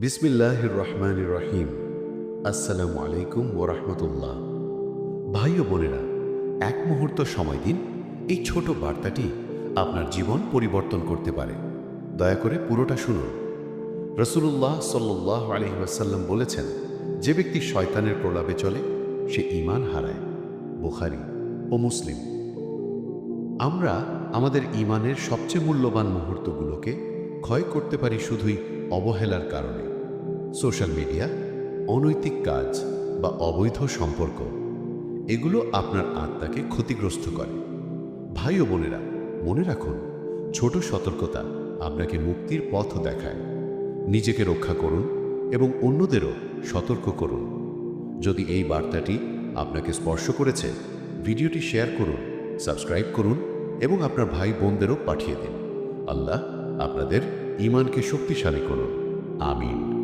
বিসমিল্লাহির রহমানির রহিম আসসালামু আলাইকুম ওরহমতুল্লাহ। ভাই ও বোনেরা, এক মুহূর্ত সময় দিন এই ছোট বার্তাটি আপনার জীবন পরিবর্তন করতে পারে। দয়া করে পুরোটা শুনুন। রসুল্লাহ সাল্লাহ আলহিহাসাল্লাম বলেছেন, যে ব্যক্তি শয়তানের প্রলাপে চলে, সে ঈমান হারায়। বুখারি ও মুসলিম। আমরা আমাদের ঈমানের সবচেয়ে মূল্যবান মুহূর্তগুলোকে ক্ষয় করতে পারি শুধুই অবহেলার কারণে। সোশ্যাল মিডিয়া, অনৈতিক কাজ বা অবৈধ সম্পর্ক, এগুলো আপনার আত্মাকে ক্ষতিগ্রস্ত করে। ভাই ও বোনেরা, মনে রাখুন, ছোট সতর্কতা আপনাকে মুক্তির পথ দেখায়। নিজেকে রক্ষা করুন এবং অন্যদেরও সতর্ক করুন। যদি এই বার্তাটি আপনাকে স্পর্শ করেছে, ভিডিওটি শেয়ার করুন, সাবস্ক্রাইব করুন এবং আপনার ভাই বোনদেরও পাঠিয়ে দিন। আল্লাহ আপনাদের ইমানকে শক্তিশালী করুন। আমিন।